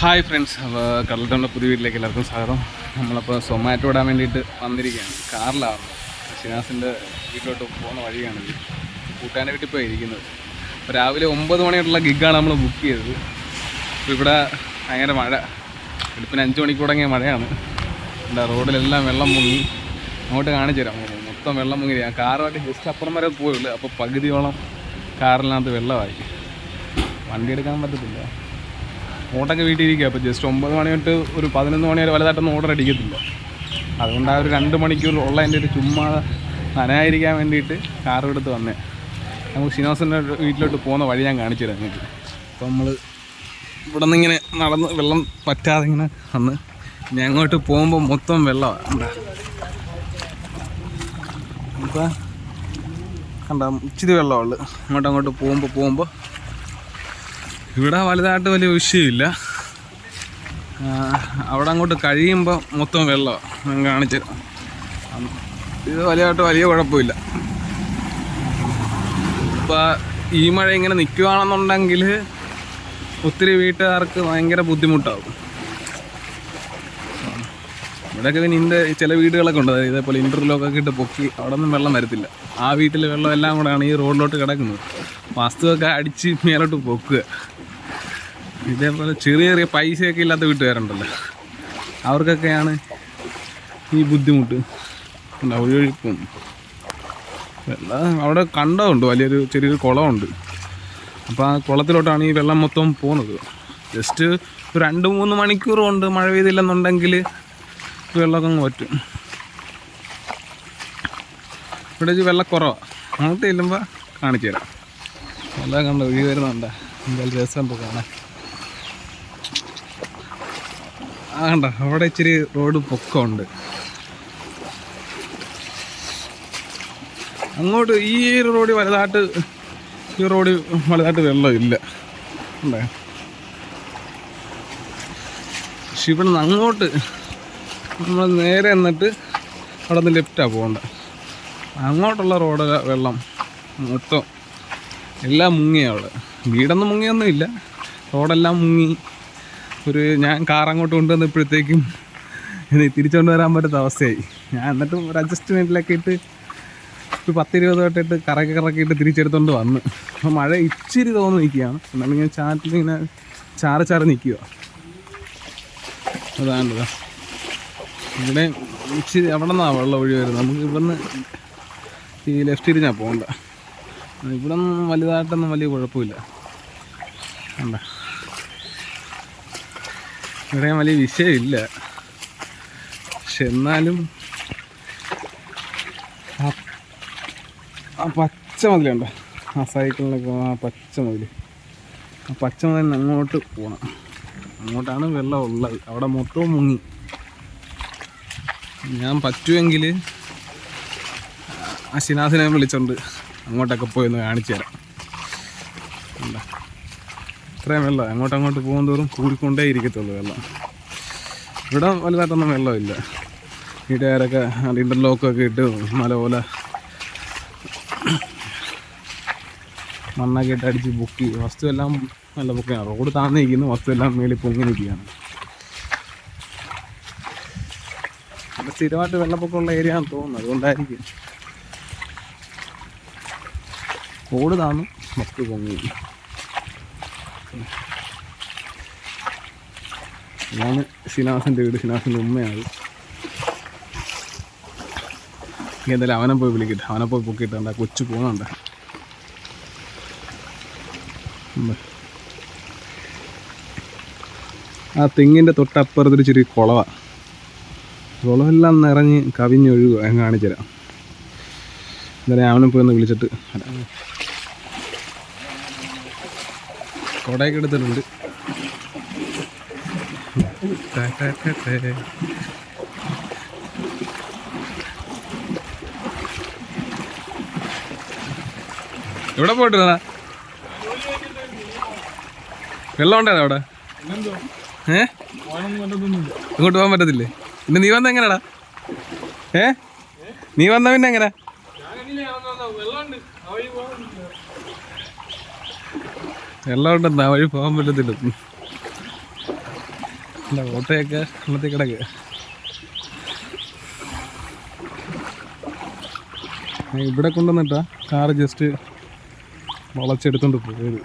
Hi friends അപ്പോൾ പുതിയ വീട്ടിലേക്ക് എല്ലാവർക്കും സ്വാഗതം. നമ്മളപ്പോൾ സൊമാറ്റോ ഇടാൻ വേണ്ടിയിട്ട് വന്നിരിക്കുകയാണ്. കാറിലാണ്. ഷിനാസിന്റെ വീട്ടിലോട്ട് പോകുന്ന വഴിയാണ് കൂട്ടാന്റെ വീട്ടിൽ പോയി ഇരിക്കുന്നത്. അപ്പോൾ രാവിലെ ഒമ്പത് മണിയോട്ടുള്ള ഗിഗാണ് നമ്മൾ ബുക്ക് ചെയ്തത്. അപ്പോൾ ഇവിടെ ഭയങ്കര മഴ. വെളുപ്പിന് അഞ്ച് മണിക്ക് തുടങ്ങിയ മഴയാണ്. എന്താ റോഡിലെല്ലാം വെള്ളം മുങ്ങി. അങ്ങോട്ട് കാണിച്ചു തരാം. മൊത്തം വെള്ളം മുങ്ങി. ഞാൻ കാറുമായിട്ട് ജസ്റ്റ് അപ്പുറം വരെ പോയുള്ളൂ. അപ്പോൾ പകുതിയോളം കാറിനകത്ത് വെള്ളമായി. വണ്ടി എടുക്കാൻ പറ്റത്തില്ല. ഓട്ടൊക്കെ വീട്ടിലിരിക്കുക അപ്പോൾ ജസ്റ്റ് ഒമ്പത് മണി തൊട്ട് ഒരു പതിനൊന്ന് മണി വരെ വലുതായിട്ടൊന്നും ഓർഡർ അടിക്കത്തില്ല. അതുകൊണ്ട് ആ ഒരു രണ്ട് മണിക്കൂർ ഉള്ള എന്റെ ഒരു ചുമ്മാ നനയായിരിക്കാൻ വേണ്ടിയിട്ട് കാർ എടുത്ത് വന്നേ. നമുക്ക് ഷിനോസിന്റെ വീട്ടിലോട്ട് പോകുന്ന വഴി ഞാൻ കാണിച്ചു തരാം നിങ്ങൾക്ക്. അപ്പോൾ നമ്മൾ ഇവിടെ നിന്ന് ഇങ്ങനെ നടന്ന് വെള്ളം പറ്റാതെ ഇങ്ങനെ വന്ന് ഞാൻ അങ്ങോട്ട് പോകുമ്പോൾ മൊത്തം വെള്ളമാണ് ഇപ്പോൾ കണ്ട? ഇച്ചിരി വെള്ളമുള്ളു അങ്ങോട്ട് അങ്ങോട്ട് പോകുമ്പോൾ പോകുമ്പോൾ ഇവിടെ വലുതായിട്ട് വലിയ വിഷയമില്ല. അവിടെ അങ്ങോട്ട് കഴിയുമ്പോൾ മൊത്തം വെള്ളമാണ് ഞാൻ ഇത് വലിയതായിട്ട് വലിയ കുഴപ്പമില്ല. ഇപ്പം ഈ മഴ ഇങ്ങനെ നിൽക്കുകയാണെന്നുണ്ടെങ്കിൽ ഒത്തിരി വീട്ടുകാർക്ക് ഭയങ്കര ബുദ്ധിമുട്ടാകും. ഇവിടെയൊക്കെ പിന്നെ ഇന്റെ ചില വീടുകളൊക്കെ ഉണ്ട്. ഇതേപോലെ ഇന്റർലോക്കൊക്കെ ഇട്ട് പൊക്കി അവിടെ ഒന്നും വെള്ളം വരത്തില്ല. ആ വീട്ടിലെ വെള്ളം എല്ലാം കൂടെയാണ് ഈ റോഡിലോട്ട് കിടക്കുന്നത്. വസ്തുവൊക്കെ അടിച്ച് മേലോട്ട് പൊക്കുക. ഇതേപോലെ ചെറിയ ചെറിയ പൈസയൊക്കെ ഇല്ലാത്ത വീട്ടുകാരുണ്ടല്ലോ. അവർക്കൊക്കെയാണ് ഈ ബുദ്ധിമുട്ട്. വെള്ളം അവിടെ കണ്ടമുണ്ട് വലിയൊരു ചെറിയൊരു കുളമുണ്ട്. അപ്പോൾ ആ കുളത്തിലോട്ടാണ് ഈ വെള്ളം മൊത്തം പോകുന്നത് ജസ്റ്റ് ഒരു രണ്ട് മൂന്ന് മണിക്കൂർ കൊണ്ട് മഴ പെയ്തില്ലെന്നുണ്ടെങ്കിൽ വെള്ളമൊക്കെ അങ്ങ് പറ്റും ഇവിടെ ഒരു വെള്ളക്കുറവാണ് അങ്ങോട്ട് ചെല്ലുമ്പോൾ കാണിച്ചു തരാം വെള്ളം കണ്ട് ഒഴിവരുന്നുണ്ട് വരുന്നുണ്ട്. എന്തായാലും രസമുണ്ട് കാണാൻ. ആ കണ്ട അവിടെ ഇച്ചിരി റോഡ് പൊക്കമുണ്ട്. അങ്ങോട്ട് ഈ ഒരു റോഡ് വലുതായിട്ട് ഈ റോഡ് വലുതായിട്ട് വെള്ളമില്ല ഉണ്ടേ? പക്ഷെ ഇവിടെ നിന്ന് അങ്ങോട്ട് നമ്മൾ നേരെ എന്നിട്ട് അവിടെ നിന്ന് ലെഫ്റ്റാണ് പോകേണ്ടത് അങ്ങോട്ടുള്ള റോഡ് വെള്ളം മൊത്തം എല്ലാം മുങ്ങിയാണ് അവിടെ. വീടൊന്നും മുങ്ങിയൊന്നുമില്ല. റോഡെല്ലാം മുങ്ങി. ഒരു ഞാൻ കാർ അങ്ങോട്ട് കൊണ്ടുവന്നപ്പോഴത്തേക്കും തിരിച്ചുകൊണ്ട് വരാൻ പറ്റാത്ത അവസ്ഥയായി. ഞാൻ എന്നിട്ടും ഒരു അഡ്ജസ്റ്റ്മെന്റിലൊക്കെ ഇട്ട് ഒരു പത്തിരുപത് തൊട്ടിട്ട് കറക്കി കറക്കിയിട്ട് തിരിച്ചെടുത്തോണ്ട് വന്ന്. അപ്പോൾ മഴ ഇച്ചിരി തോന്നി നിൽക്കുകയാണ്. എന്നാലും ഇങ്ങനെ ചാറ്റിൽ ഇങ്ങനെ ചാറ് ചാറ് നിൽക്കുക. അതാണല്ലോ ഇവിടെ ഇച്ചിരി അവിടെ നിന്നാണ് വെള്ളം ഒഴി വരുന്നത്. നമുക്ക് ഇവിടുന്ന് ഈ ലെഫ്റ്റ് തിരിഞ്ഞാൽ പോകണ്ട. ഇവിടെ നിന്നും വലുതായിട്ടൊന്നും വലിയ കുഴപ്പമില്ല. കണ്ട? ഇവിടെ വലിയ വിഷയമില്ല. പക്ഷെ എന്നാലും ആ- പച്ച മതിലുണ്ടോ ആ സൈക്കിളിനൊക്കെ ആ പച്ച മതിൽ ആ പച്ച മതിലിന് അങ്ങോട്ട് പോകണം അങ്ങോട്ടാണ് വെള്ളം ഉള്ളത്. അവിടെ മൊത്തവും മുങ്ങി. ഞാൻ പറ്റുമെങ്കിൽ ആ ശിനാസിനെ വിളിച്ചോണ്ട് അങ്ങോട്ടൊക്കെ പോയി ഒന്ന് കാണിച്ചു തരാം? ഇത്രയും വെള്ളം. അങ്ങോട്ട് അങ്ങോട്ട് പോകും തോറും കൂടിക്കൊണ്ടേ ഇരിക്കത്തുള്ളൂ വെള്ളം. ഇവിടെ വലുതായിട്ടൊന്നും വെള്ളമില്ല. ഈ ടയറൊക്കെ ഇന്റർലോക്കൊക്കെ ഇട്ട് മല പോലെ മണ്ണൊക്കെ ഇട്ട് അടിച്ച് പൊക്കി വസ്തു എല്ലാം നല്ല പൊക്കിയാണ് റോഡ് താഴ്ന്നു നിൽക്കുന്നു വസ്തു എല്ലാം മേളിൽ പൊങ്ങി നിൽക്കുകയാണ്. അപ്പം സ്ഥിരമായിട്ട് വെള്ളപ്പൊക്കമുള്ള ഏരിയ ആണെന്ന് തോന്നുന്നു. അതുകൊണ്ടായിരിക്കും. റോഡ് താന്നു വസ്തു പൊങ്ങി. ഇതാണ് ഷിനാസിന്റെ വീട് ഷിനാസിന്റെ ഉമ്മയാണ്. എന്തായാലും അവനെ പോയി വിളിക്കട്ടെ. അവനെ പോയി പൊക്കിയിട്ടുണ്ട് കൊച്ചു പോകുന്നുണ്ട് ആ തെങ്ങിന്റെ തൊട്ടപ്പുറത്തൊരു ചെറിയ കുളവാണ് കുളവെല്ലാം നിറഞ്ഞ് കവിഞ്ഞൊഴുകുക ഞാൻ കാണിച്ചുതരാം. എന്തായാലും അവനെ പോയി ഒന്ന് വിളിച്ചിട്ട് വരാം. കുടയൊക്കെ എടുത്തിട്ടുണ്ട്. എവിടെ പോയിട്ട്? വെള്ളം ഉണ്ടായിരുന്നു അവിടെ? ഏ? ഇങ്ങോട്ട് പോകാൻ പറ്റത്തില്ലേ? പിന്നെ നീ വന്ന എങ്ങനെടാ? ഏ? നീ വന്ന പിന്നെ എങ്ങനെ വെള്ളം ഉണ്ടെന്നാ വഴി പോകാൻ പറ്റത്തില്ല. അല്ല ഓട്ടയൊക്കെ വെള്ളത്തിൽ കിടക്കുക ഇവിടെ കൊണ്ടുവന്നിട്ടാ കാറ് ജസ്റ്റ് വളച്ചെടുത്തോണ്ട് പോയത്.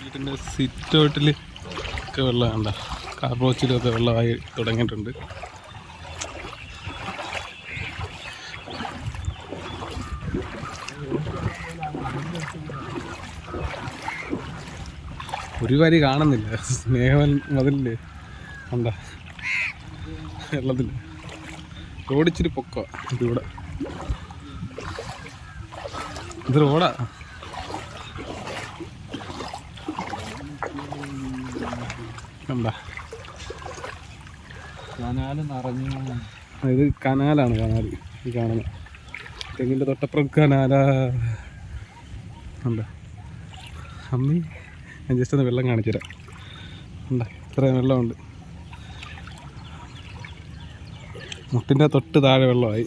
വീട്ടിന്റെ സിറ്റ് ഔട്ടിൽ ഒക്കെ വെള്ളം കണ്ട? കാർബോച്ചിലൊക്കെ വെള്ളമായി തുടങ്ങിയിട്ടുണ്ട്. ഒരു വരി കാണുന്നില്ല. സ്നേഹവൻ മതിലില്ലേ? എന്താ വെള്ളത്തിൽ റോഡിച്ചിരി പൊക്ക. ഇതിവിടെ. ഇത് റോഡാ. എന്താ ഇത് കനാലാണ് കനാൽ ഈ കാണുന്നത് തെങ്ങിന്റെ തൊട്ടപ്പുറം കനാലാ. ഉണ്ട്? അമ്മി ഞാൻ ജസ്റ്റ് ഒന്ന് വെള്ളം കാണിച്ചു തരാം ഉണ്ട്? ഇത്രയും വെള്ളമുണ്ട്. മുട്ടിന്റെ തൊട്ട് താഴെ വെള്ളമായി.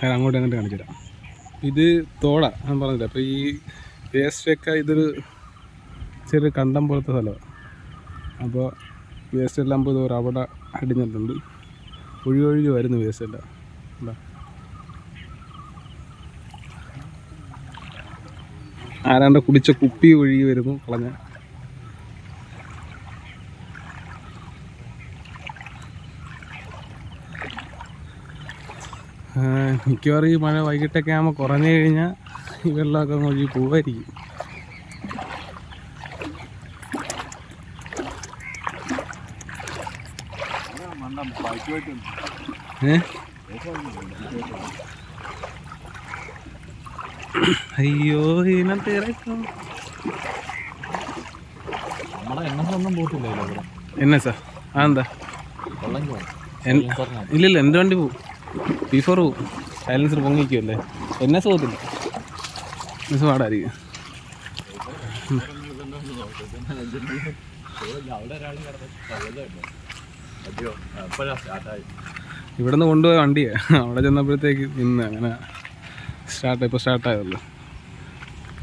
ഞാൻ അങ്ങോട്ട് അങ്ങോട്ട് കാണിച്ചു ഇത് തോട ഞാൻ പറഞ്ഞില്ല? അപ്പോൾ ഈ വേസ്റ്റൊക്കെ ഇതൊരു ചെറിയ കണ്ടം പോലത്തെ സ്ഥലമാണ് അപ്പോൾ വേസ്റ്റ് എല്ലാം പോയി അവിടെ അടിഞ്ഞിട്ടുണ്ട്. ഒഴുകി ഒഴുകി വരുന്നു വേസ്റ്റ് എല്ലാം എന്താ ആരാണ്ട് കുടിച്ച കുപ്പി ഒഴുകി വരുന്നു കളഞ്ഞ. മിക്കവാറും ഈ മഴ വൈകിട്ടൊക്കെ ആകുമ്പോൾ കുറഞ്ഞു കഴിഞ്ഞാൽ ഈ വെള്ളമൊക്കെ ഒഴുകി പോവായിരിക്കും. അയ്യോ ഇതിനകത്ത് ഇറക്കും നമ്മുടെ എണ്ണ ഒന്നും പോത്തില്ലല്ലോ ഇവിടെ. എന്നാ സാർ അതെന്താ? ഇല്ല ഇല്ല എൻ- ഇല്ലില്ല എന്റെ വണ്ടി പോവും. ബിഫോർ പോവും. സൈലൻസർ പൊങ്ങിക്കുമല്ലേ എന്നെ സുഖത്തില്ല എന്നെ പാടായിരിക്കും. അവിടെ ഒരാൾ സ്റ്റാർട്ടായി ഇവിടെ നിന്ന് കൊണ്ടുപോയ വണ്ടിയെ. അവിടെ ചെന്നപ്പോഴത്തേക്ക് ഇന്ന് അങ്ങനെ സ്റ്റാർട്ട് ഇപ്പോൾ സ്റ്റാർട്ടായതല്ലോ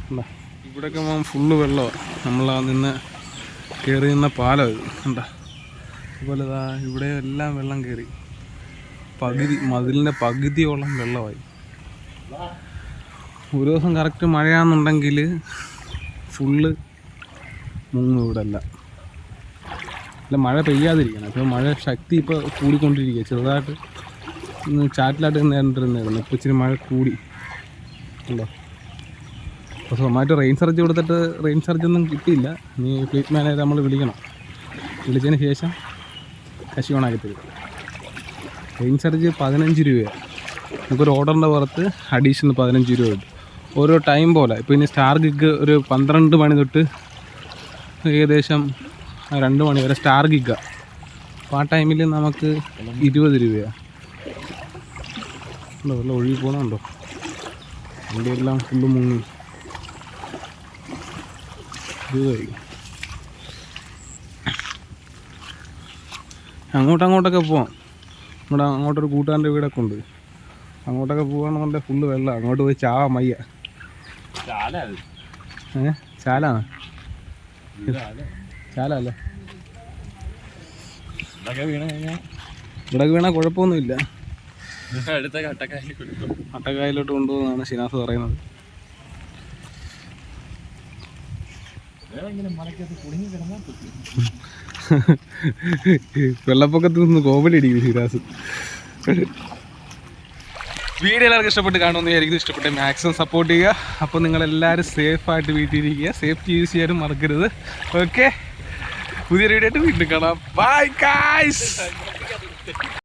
കണ്ടോ? ഇവിടെയൊക്കെ ഫുള്ള് വെള്ളമാണ് ആ നിന്ന് കയറി നിന്ന പാലം ഇത്. കണ്ട? അതുപോലെ ഇവിടെ എല്ലാം വെള്ളം കയറി പകുതി മതിലിന്റെ പകുതിയോളം വെള്ളമായി. ഒരു ദിവസം കറക്റ്റ് മഴയാണെന്നുണ്ടെങ്കിൽ ഫുള്ള് മുങ്ങും ഇവിടെ എല്ലാം അല്ല മഴ പെയ്യാതിരിക്കണം. അപ്പോൾ മഴ ശക്തി ഇപ്പോൾ കൂടിക്കൊണ്ടിരിക്കുക ചെറുതായിട്ട് ഇന്ന് ചാറ്റിലായിട്ട് നേരിട്ടിരുന്നായിരുന്നു ഇപ്പോൾ ഇച്ചിരി മഴ കൂടി. ഉണ്ടോ? അപ്പോൾ സ്വന്തമായിട്ട് റെയിൻ സർജ് കൊടുത്തിട്ട് റെയിൻ സർജ് ഒന്നും കിട്ടിയില്ല. നീ ഫ്ലീറ്റ് മാനേജർ നമ്മൾ വിളിക്കണം. വിളിച്ചതിന് ശേഷം കശി ഓണാക്കി തരും. റെയിൻ സർജ് പതിനഞ്ച് രൂപയാണ് നമുക്കൊരു ഓർഡറിന്റെ പുറത്ത് അഡീഷണൽ പതിനഞ്ച് രൂപ കിട്ടും. ഓരോ ടൈം പോലെ. ഇപ്പോൾ ഇനി സ്റ്റാർ ഗിഗ് ഒരു പന്ത്രണ്ട് മണി തൊട്ട് ഏകദേശം രണ്ട് മണി വരെ സ്റ്റാർ ഗിഗ. അപ്പോൾ ആ ടൈമിൽ നമുക്ക് ഇരുപത് രൂപയാണ് ഉണ്ടോ വല്ല ഒഴുകി പോകുന്നുണ്ടോ വണ്ടിയെല്ലാം ഫുള്ള് മുങ്ങി. ഇരുപതായി. അങ്ങോട്ട് അങ്ങോട്ടൊക്കെ പോവാം. നമ്മുടെ അങ്ങോട്ടൊരു കൂട്ടുകാരന്റെ വീടൊക്കെ ഉണ്ട്. അങ്ങോട്ടൊക്കെ പോവാണെന്നുണ്ടെങ്കിൽ ഫുള്ള് വെള്ളം. അങ്ങോട്ട് പോയി ചാവ മയ്യ. ചാല ഏ? ചാലാണോ ചാല ഇവിടെ ഇതൊക്കെ വീണ് കഴിഞ്ഞാൽ ഇവിടെ വീണാൽ കുഴപ്പമൊന്നുമില്ല. അടുത്ത അട്ടക്കായലോട്ട് കൊണ്ടുപോകുന്നതാണ് ഷിനാസ് പറയുന്നത്. വെള്ളപ്പൊക്കത്തിൽ നിന്ന് കോമഡി അടിക്കും ഷിനാസ് വീഡിയോ എല്ലാവർക്കും ഇഷ്ടപ്പെട്ട് കാണുമെന്ന് വിചാരിക്കുന്നു. ഇഷ്ടപ്പെട്ട് മാക്സിമം സപ്പോർട്ട് ചെയ്യുക. അപ്പോൾ നിങ്ങളെല്ലാവരും സേഫായിട്ട് വീട്ടിലിരിക്കുക. സേഫ്റ്റി യൂസ് ചെയ്യാനും മറക്കരുത്. ഓക്കെ പുതിയ വീഡിയോ ആയിട്ട് വീണ്ടും കാണാം. Bye guys